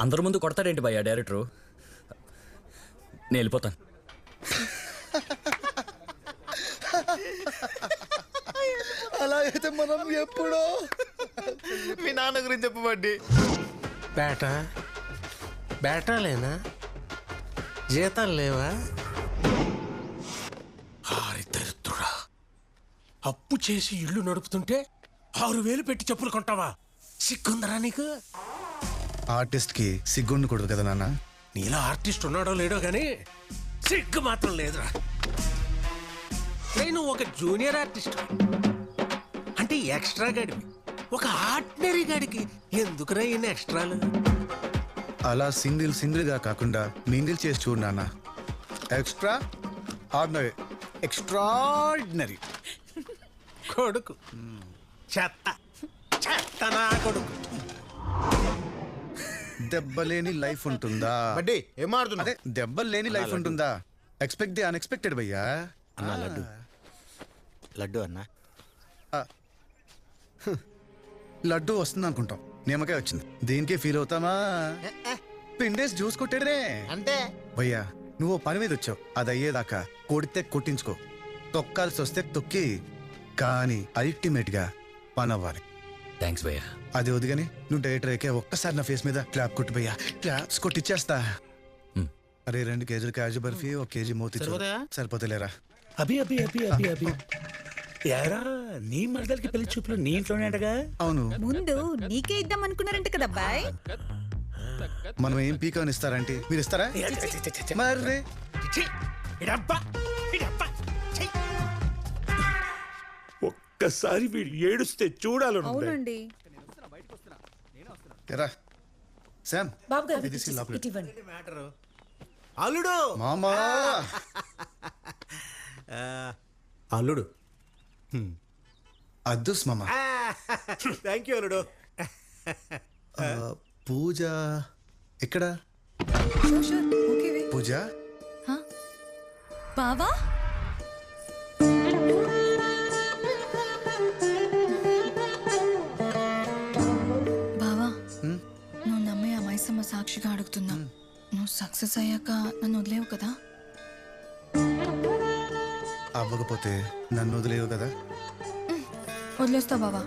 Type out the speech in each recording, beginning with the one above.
అందరి ముందు కొడతాడేంటి భయ్యా డైరెక్టరు? నేను వెళ్ళిపోతాను. అలా అయితే మనం ఎప్పుడో? మీ నాన్న గురించి చెప్పబడ్డి బేట బేటాలేనా జీతాలు లేవా? ఆరి దరిద్రుడా. అప్పు చేసి ఇల్లు నడుపుతుంటే ఆరు వేలు పెట్టి చెప్పులు కొంటావా? సిగ్గుందరా నీకు? ఆర్టిస్ట్కి సిగ్గుండకూడదు కదా నాన్న? నీలో ఆర్టిస్ట్ ఉన్నాడో లేడో గాని సిగ్గు మాత్రం లేదురా. నేను ఒక జూనియర్ ఆర్టిస్ట్ అంటే ఎక్స్ట్రా గడివి. ఒక ఆర్డినరీ గడికి ఎందుకురా ఇన్ని ఎక్స్ట్రాలు? అలా సింగిల్ సింగిల్గా కాకుండా మింగిల్ చేసి చూడు నాన్న. Extra ordinary. ఎక్స్ట్రాడినరీ. కొడుకు. చెత్త. చెత్త నా కొడుకు. దెబ్బలేని లైఫ్ ఉంటుందా? బడ్డీ ఏం అదే దెబ్బలు లేని లైఫ్ ఉంటుందా? ఎక్స్పెక్ట్ ది అన్ఎక్స్పెక్టెడ్ భయ్యా. అన్నా లడ్డు. లడ్డు అన్నా. లడ్డు వస్తుంది అనుకుంటాం నిమ్మకాయ వచ్చింది. దీనికే ఫీల్ అవుతామా? పిండేసి జ్యూస్ కొట్టాడనే అంటే భయ్యా నువ్వు పని మీద వచ్చావు. అది అయ్యేదాకా కొడితే కొట్టించుకో. తొక్కాల్సి వస్తే తొక్కి. కానీ అల్టిమేట్గా పని అవ్వాలి థ్యాంక్స్ భయ్యా. అది వదిగాని నువ్వు డైరెక్టర్ అయితే ఒక్కసారి నా ఫేస్ మీద క్లాప్ కొట్టు భయ్యా. క్లాప్స్ కొట్టిచ్చేస్తా. అరే రెండు కేజీలు కాజు బర్ఫీ ఒక కేజీ మోతి సరిపోతాయా? సరిపోతలేరా అభి అభి అభి అభి అభి. యారా నీ మరదలకి పెళ్ళి చూపులు నీ ఇంట్లోనేటగా అవును. ముందు నీకే ఇద్దాం అనుకున్నారంట కదా అబ్బాయ్ మనం ఏం పీకాన్ ఇస్తారంటే మీరు ఇస్తారా? మరి ఇడబ్బా ఇడబ్బా. ఒక్కసారి వీడు ఏడుస్తే చూడాలను అవునండి. ఎరా శామ్ బాబు గారు ఇది తీసుకెళ్ళి లోపలికి. ఇటు ఇవ్వండి మ్యాటరు? అల్లుడు! మామా! అల్లుడు. అద్దుస్ మామ. థ్యాంక్ యూ అల్లుడు. పూజ ఎక్కడ. పూజ? బావా? సాక్షిగా అడుగుతున్నా. నువ్వు సక్సెస్ అయ్యాక నన్ను వదిలేవు కదా? అవ్వకపోతే నన్ను వదిలేవు కదా? వదిలేస్తా బావా.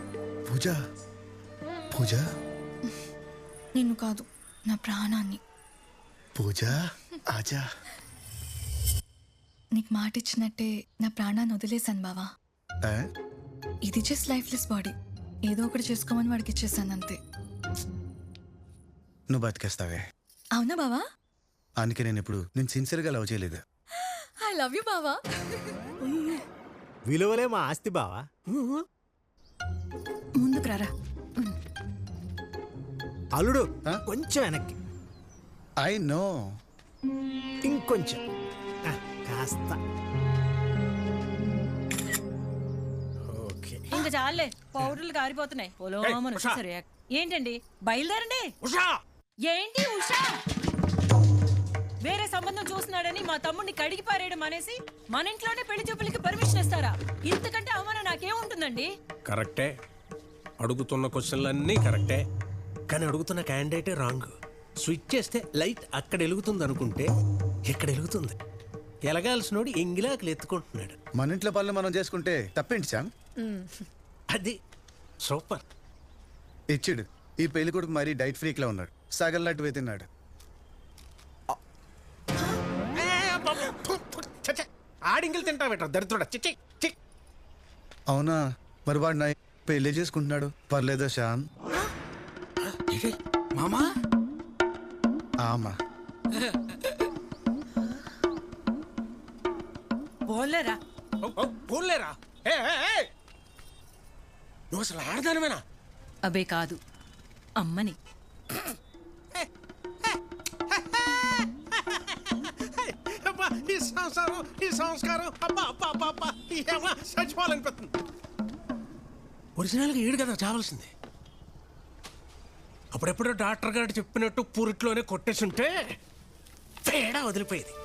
పూజ? పూజ? నిన్ను కాదు నా ప్రాణాన్ని. పూజ? ఆజా? నీకు మాట ఇచ్చినట్టే నా ప్రాణాన్ని వదిలేశాను బావా? ఇది జస్ట్ లైఫ్లెస్ బాడీ ఏదో ఒకటి చేసుకోమని వాడికి ఇచ్చేసాను అంతే. నువ్వు బతికేస్తావే. అవునా బావా? అందుకే నేను ఇప్పుడు నేను సిన్సియర్గా లవ్ చేయలేదు. ఐ లవ్ యూ బావా. విలువలే మా ఆస్తి బావా. ముందుకు రారా. అల్లుడు ఆ? కొంచెం వెనక్కి. I know. ఇంకొంచెం. ఆ, కాస్త. ఓకే. ఇంకా చాలే పౌడర్లు కారిపోతున్నాయి పొలోమని ఏంటండి? బయలుదేరండి. ఉషా! ఏంటి ఉషా? వేరే సంబంధం చూస్తున్నాడని మా తమ్ముడిని కడిగి పారేయడం అనేసి మన ఇంట్లోనే పెళ్ళి చూపులకి పర్మిషన్ ఇస్తారా? ఇంతకంటే అవమానం నాకేముంటుందండి కరెక్టే. అడుగుతున్న క్వశ్చన్లన్నీ కరెక్టే. కానీ అడుగుతున్న క్యాండిడేటే రాంగ్ స్విచ్ చేస్తే లైట్ అక్కడ వెలుగుతుంది అనుకుంటే ఇక్కడ వెలుగుతుంది? ఎలగాల్సినోడు ఎంగిలాకులు ఎత్తుకుంటున్నాడు. మన ఇంట్లో పనులు మనం చేసుకుంటే తప్పేంటి శామ్ అది సూపర్. ఇచ్చిడు. ఈ పెళ్ళి కొడుకు మరీ డైట్ ఫ్రీక్ లా ఉన్నాడు. సగం లడ్డు వెతిన్నాడు ఆడింగిలు తింటా పెట్ట దరిద్రుడా? చిచ్చి చి అవునా? మరి వాడు నా పెళ్ళి చేసుకుంటున్నాడు. పర్లేదా శ్యామ్? మామా? ఆమా. పోలేరా పోలేరా ఏ! నువ్వు అసలు ఆడదానివేనా? అబే కాదు. అమ్మని. ఈ సంసారం ఈ సంస్కారం. అబ్బా అబ్బా అబ్బా అబ్బా. ఈ అమ్మ చచ్చిపోవాలనిపిస్తుంది ఒరిజినల్గా ఏడు కదా చావాల్సింది. అప్పుడెప్పుడో డాక్టర్ గారు చెప్పినట్టు పూరిట్లోనే కొట్టేసుంటే తేడా వదిలిపోయేది.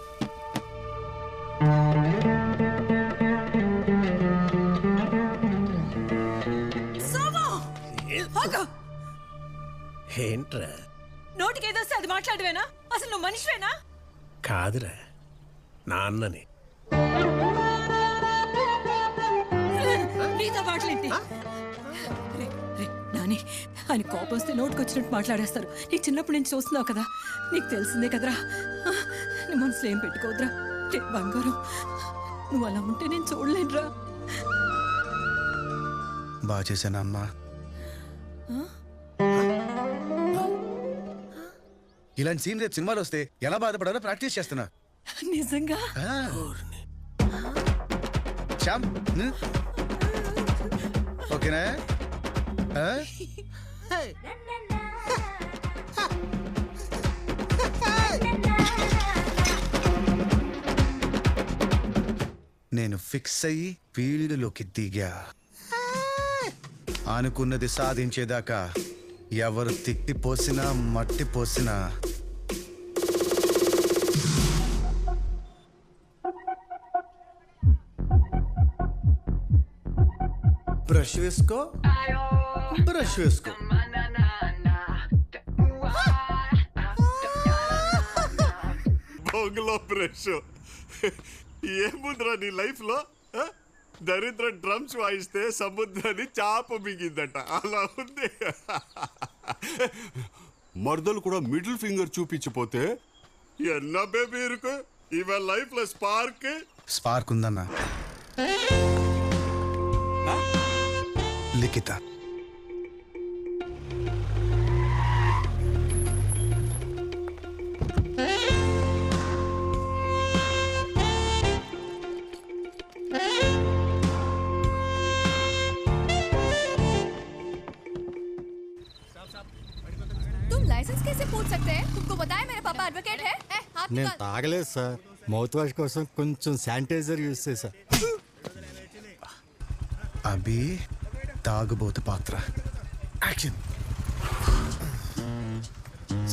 ఏంట్రా? నోటికి ఏదొస్తే అది మాట్లాడవేనా? అసలు నువ్వు మనిషివేనా? కాదురా నాన్నని నీతో రే, నాని ఆయన కోపం వస్తే నోటుకొచ్చినట్టు మాట్లాడేస్తారు. నీకు చిన్నప్పటి నుంచి చూస్తున్నావు కదా నీకు తెలిసిందే కదరా. నీ మనసులో ఏం పెట్టుకోవద్దురా రే, బంగారం నువ్వు అలా ఉంటే నేను చూడలేనురా. బాగా చేశాను అమ్మా ఇలాంటి సీన్ రేపు సినిమాలు వస్తే ఎలా బాధపడాలో ప్రాక్టీస్ చేస్తున్నా. నిజంగా? ఆ. శ్యామ్ ఉమ్. ఓకేనా? ఆ? నేను ఫిక్స్ అయ్యి ఫీల్డ్లోకి దిగా. అనుకున్నది సాధించేదాకా ఎవరు తిట్టి పోసినా మట్టి పోసినా. బ్రష్ వేసుకో. బ్రష్ వేసుకో. బొంగులో బ్రష్. ఏముందిరా నీ లైఫ్లో దరిద్ర డ్రమ్స్ వాయిస్తే సముద్రాన్ని చాప మిగిందట. అలా ఉంది. మర్దలు కూడా మిడిల్ ఫింగర్ చూపించిపోతే? ఎన్న బేబీ ఇరుకు? ఇవ లైఫ్లో స్పార్క్? స్పార్క్ ఉందన్న. లిఖిత. तुम लाइसेंस कैसे पूछ सकते हैं तुमको बताया मेरे पापा एडवोकेट है ए, हाथ నేను निकाल తాగలేదు సార్ మౌత్ వాష్ కోసం కొంచెం శానిటైజర్ యూజ్ చేశా అభి తాగుబోతు పాత్ర యాక్షన్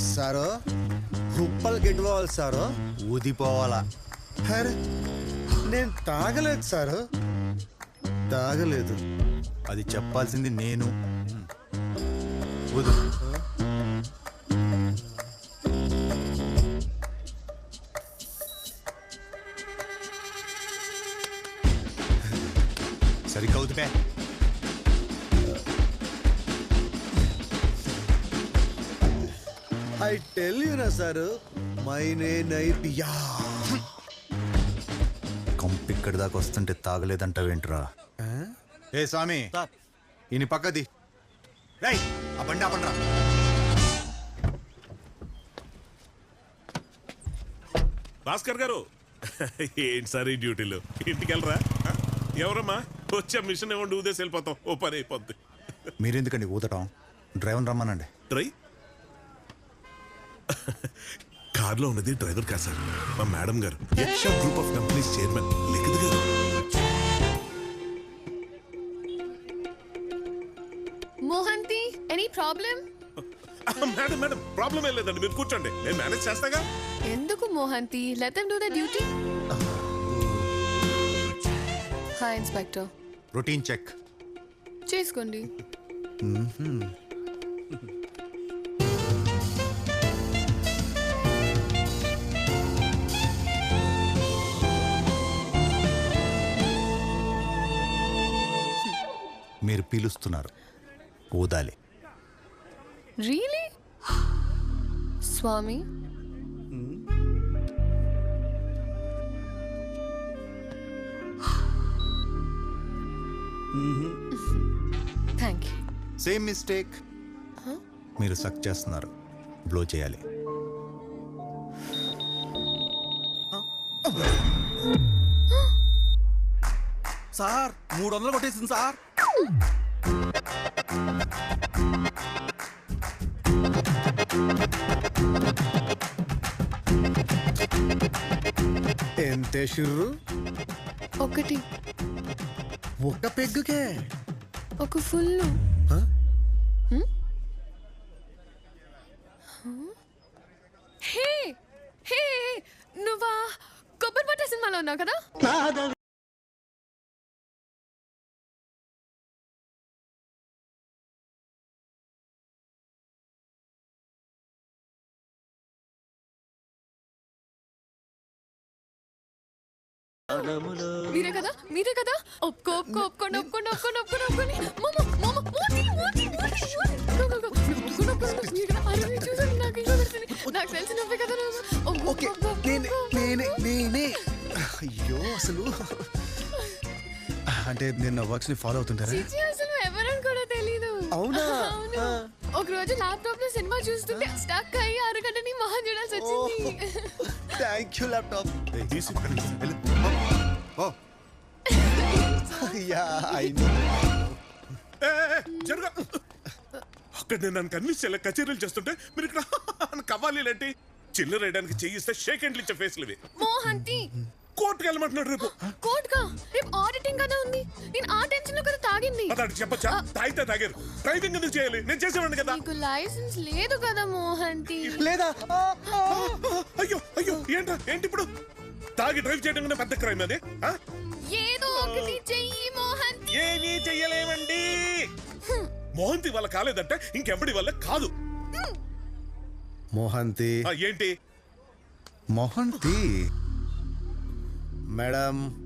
సారో కుప్పలు గెట్టుకోవాలి సారో ఊదిపోవాలా అరే నేను తాగలేదు సారు తాగలేదు అది చెప్పాల్సింది నేను వదు ఐ టెల్ యూ నా సారు మైనే నై పియా కంపు ఇక్కడి దాకా వస్తుంటే తాగలేదంటావేంట్రా? ఏ స్వామి ఈయన పక్కది. రై ఆ బండి ఆపండ్రా. భాస్కర్ గారు ఏంటి సార్ ఈ డ్యూటీలు? ఇంటికి వెళ్ళరా? ఎవరమ్మా? వచ్చే మిషన్ ఇవ్వండి ఊదేసి వెళ్ళిపోతాం. ఓ పని అయిపోద్ది. మీరెందుకండి ఊదటం? డ్రైవర్ రమ్మనండి. డ్రై కార్లో ఉన్నది డ్రైవర్ కా సార్. మా మేడం గారు. Yaksha group of companies chairman Likhith గారు. Mohanty any problem madam madam problem ఏం లేదండి. మీరు కూర్చోండి. నేను మేనేజ్ చేస్తాగా? ఎందుకు Mohanty? Let them do the duty hi inspector routine check చేసుకోండి మీరు పీలుస్తున్నారు. ఊదాలి. రియలీ స్వామి థ్యాంక్ యూ సేమ్ మిస్టేక్ మీరు సక్ చేస్తున్నారు. బ్లో చేయాలి. సార్ మూడు వందలు కొట్టేసింది సార్ ఎంతే షుర్రు? ఒకటి. ఒక్క పెగ్గుకే. ఒక ఫుల్ మీరే కదా? మీరే కదా? ఒప్పుకో ఒప్పుకో ఒప్పుకోండి ఒప్పుకోండి ఒప్పుకోండి ఒప్పుకోండి కదా నాకు తెలిసి నువ్వే ఓకే నేనే నేనే నేనే. అయ్యో అసలు. అంటే నేను నా వర్క్స్ని ఫాలో అవుతుంటారా? చిచి అసలు ఎవరని కూడా తెలీదు. అవునా? ఒక రోజు ల్యాప్టాప్లో సినిమా చూస్తుంటే స్టక్ అయ్యి అరగంటని మహా చూడాల్సి వచ్చింది. Thank you laptop. Yeah I know. జరుగు. అక్కడ నేను నన్ను కన్విన్స్ చేయాలి కచేరీలు చేస్తుంటే మీరు ఇక్కడ కవ్వాలి లాంటి? చిల్లర వేయడానికి చేయిస్తే షేక్ హ్యాండ్లు ఇచ్చే ఫేస్లు ఇవి. మోహంతి. కోర్టుకు వెళ్ళమంటున్నాడు రేపు. కోట్గా రేపు ఆడిటింగ్ కదా ఉంది. నేను ఆ టెన్షన్లో కదా తాగింది. అతడు చెప్పచ్చా? తాగితే తాగారు. డ్రైవింగ్ ఎందుకు చేయాలి? నేను చేసేవాడిని కదా. నీకు లైసెన్స్ లేదు కదా మోహంతి. లేదా? అయ్యో అయ్యో ఏంట్రా? ఏంటి ఇప్పుడు? తాగి డ్రైవ్ చేయడం కన్నా పెద్ద క్రైమ్ అది ఆ? ఒకటి చెయ్యి మోహంతి ఏమీ చెయ్యలేమండి. మోహంతి వల్ల కాలేదంటే ఇంకెవడి వల్ల కాదు. మోహంతి. ఆ, ఏంటి? మోహంతి. మేడం.